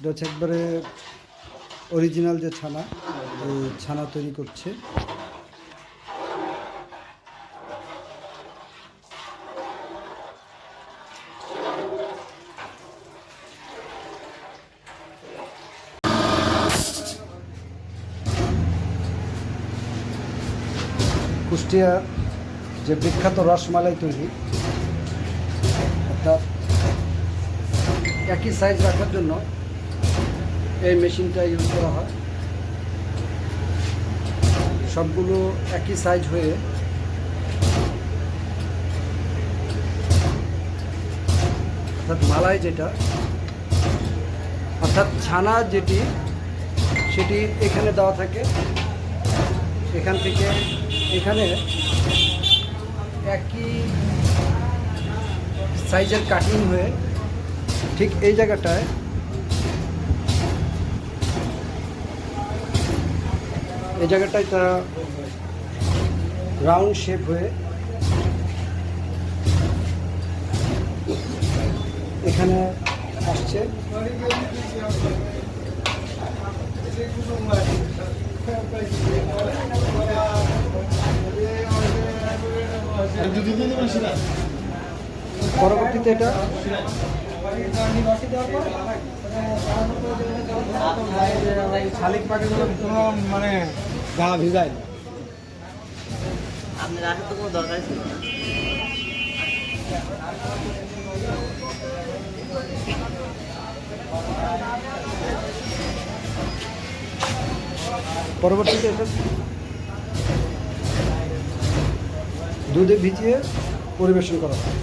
এটা একবারে অরিজিনাল যে ছানা, এই ছানা তৈরি করছে। কুষ্টিয়া যে বিখ্যাত রসমালাই তৈরি, অর্থাৎ একই সাইজ রাখার জন্য এই মেশিনটা ইউজ করা হয়। সবগুলো একই সাইজ হয়ে অর্থাৎ মালাই যেটা, অর্থাৎ ছানা যেটি, সেটি এখানে দেওয়া থাকে। এখান থেকে এখানে একই সাইজের কাটিং হয়ে ঠিক এই জায়গাটায় এই জায়গাটায় তারা রাউন্ড শেপ হয়ে এখানে আসছে। পরবর্তীতে এটা মানে গা ভিজায় না। আপনার আসার তো কোনো দরকার ছিল না পরবর্তীতে এটা দুধে ভিজিয়ে পরিবেশন করা হয়